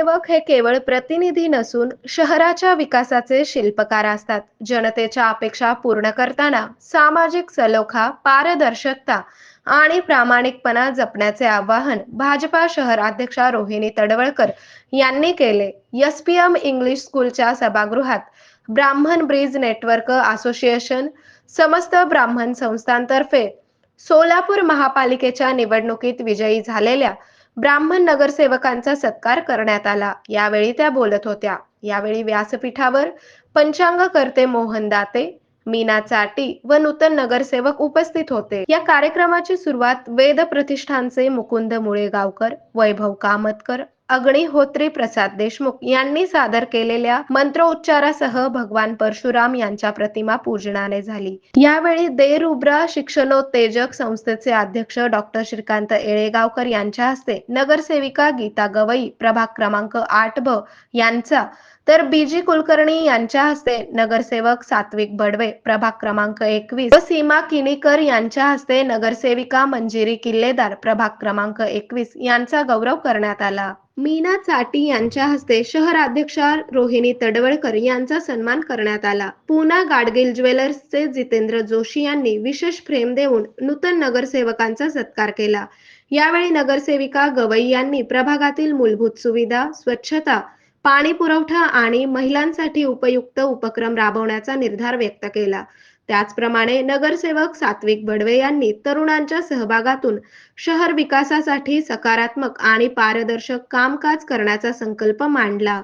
नगरसेवक हे केवळ प्रतिनिधी नसून शहराच्या विकासाचे शिल्पकार असतात. जनतेच्या अपेक्षा पूर्ण करताना सामाजिक सलोखा पारदर्शकता आणि प्रामाणिकपणा जपण्याचे आवाहन भाजपा शहराध्यक्षा रोहिणी तडवळकर यांनी केले. एसपीएम इंग्लिश स्कूलच्या सभागृहात ब्राह्मण ब्रिज नेटवर्क असोसिएशन समस्त ब्राह्मण संस्थांतर्फे सोलापूर महापालिकेच्या निवडणुकीत विजयी झालेल्या ब्राह्मण नगरसेवकांचा सत्कार करण्यात आला. यावेळी त्या बोलत होत्या. यावेळी व्यासपीठावर पंचांगकर्ते मोहन दाते मीना चाटी व नूतन नगरसेवक उपस्थित होते. या कार्यक्रमाची सुरुवात वेद प्रतिष्ठानचे मुकुंद मुळेगावकर वैभव कामतकर अग्निहोत्री प्रसाद देशमुख यांनी सादर केलेल्या मंत्रोच्चारासह भगवान परशुराम यांच्या प्रतिमा पूजनाने झाली. यावेळी देरुब्रा शिक्षणोत्तेजक संस्थेचे अध्यक्ष डॉक्टर श्रीकांत येळेगावकर यांच्या हस्ते नगरसेविका गीता गवई प्रभाग क्रमांक आठ ब यांचा तर बीजी कुलकर्णी यांच्या हस्ते नगरसेवक सात्विक बडवे प्रभाग क्रमांक एकवीस व सीमा किनीकर यांच्या हस्ते नगरसेविका मंजिरी किल्लेदार प्रभाग क्रमांक एकवीस यांचा गौरव करण्यात आला. मीना चाटी यांच्या हस्ते शहराध्यक्षा रोहिणी तडवळकर यांचा सन्मान करण्यात आला. पुना गाडगिल ज्वेलर्सचे जितेंद्र जोशी यांनी विशेष फ्रेम देऊन नूतन नगरसेवकांचा सत्कार केला. यावेळी नगरसेविका गवई यांनी प्रभागातील मूलभूत सुविधा स्वच्छता पाणी पुरवठा आणि महिलांसाठी उपयुक्त उपक्रम राबवण्याचा निर्धार व्यक्त केला. त्याचप्रमाणे नगरसेवक सात्विक बडवे यांनी तरुणांच्या सहभागातून शहर विकासासाठी सकारात्मक आणि पारदर्शक कामकाज करण्याचा संकल्प मांडला.